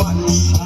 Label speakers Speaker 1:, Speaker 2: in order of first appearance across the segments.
Speaker 1: body.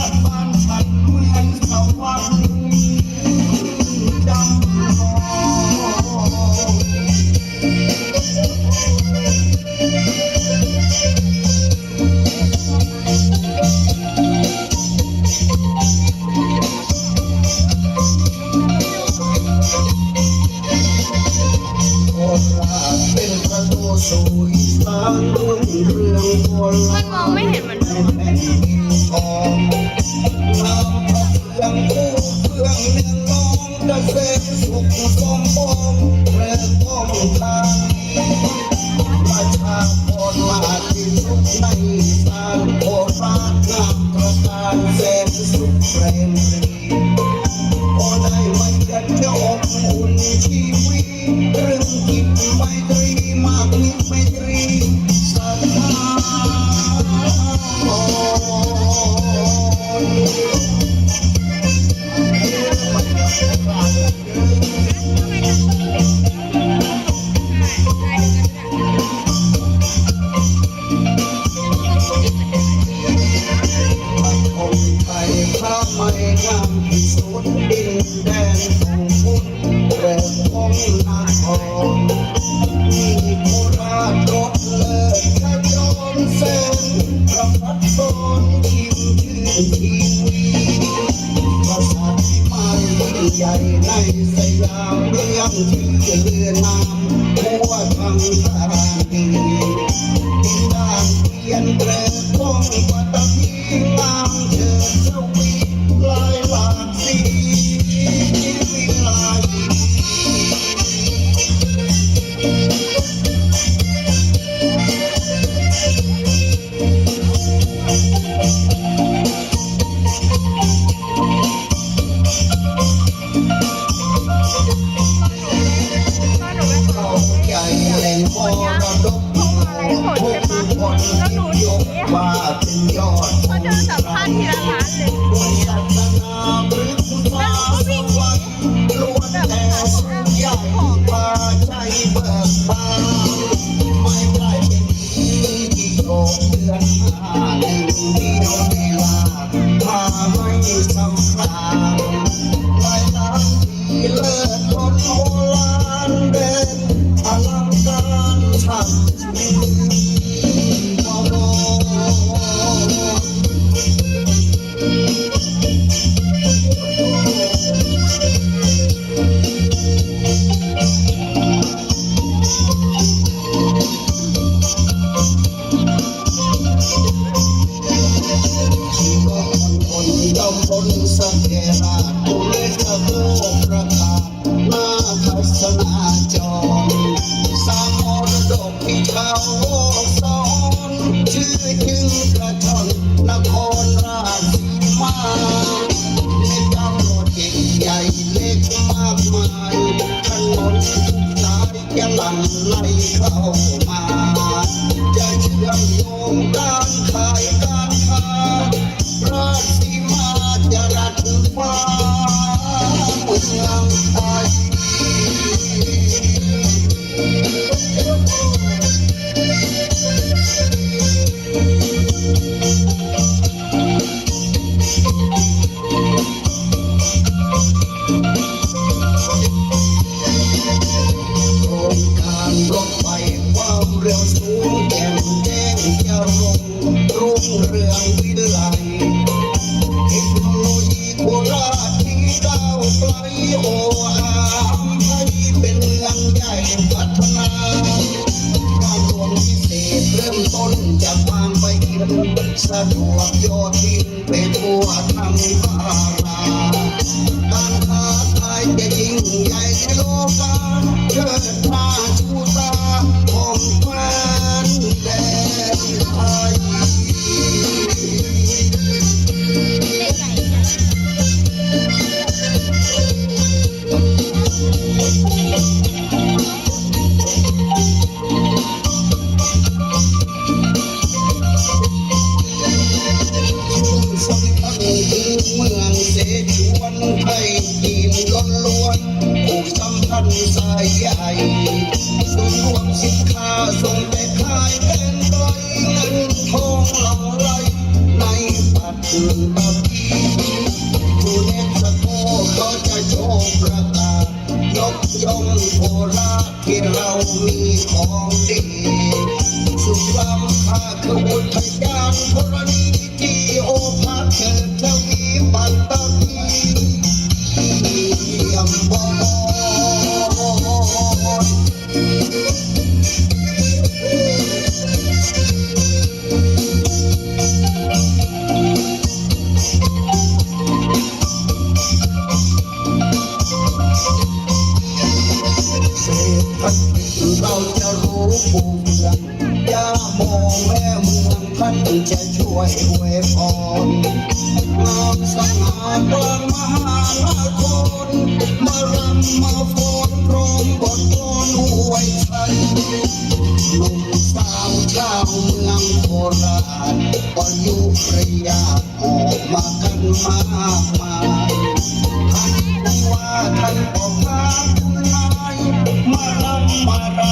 Speaker 1: up. Bye. Thank you. เลิศคนโห ของดีสุขลำข้า
Speaker 2: ข
Speaker 1: บวนทยานธรณีที่ นมารำมาฟ้อนร้อมบทกรหวยไยลูกสาวเจ้โคราชปยุกต์ระยะอกมากันมากมายท่านผู้ว่าท่านบอกว่าคุณนายมามา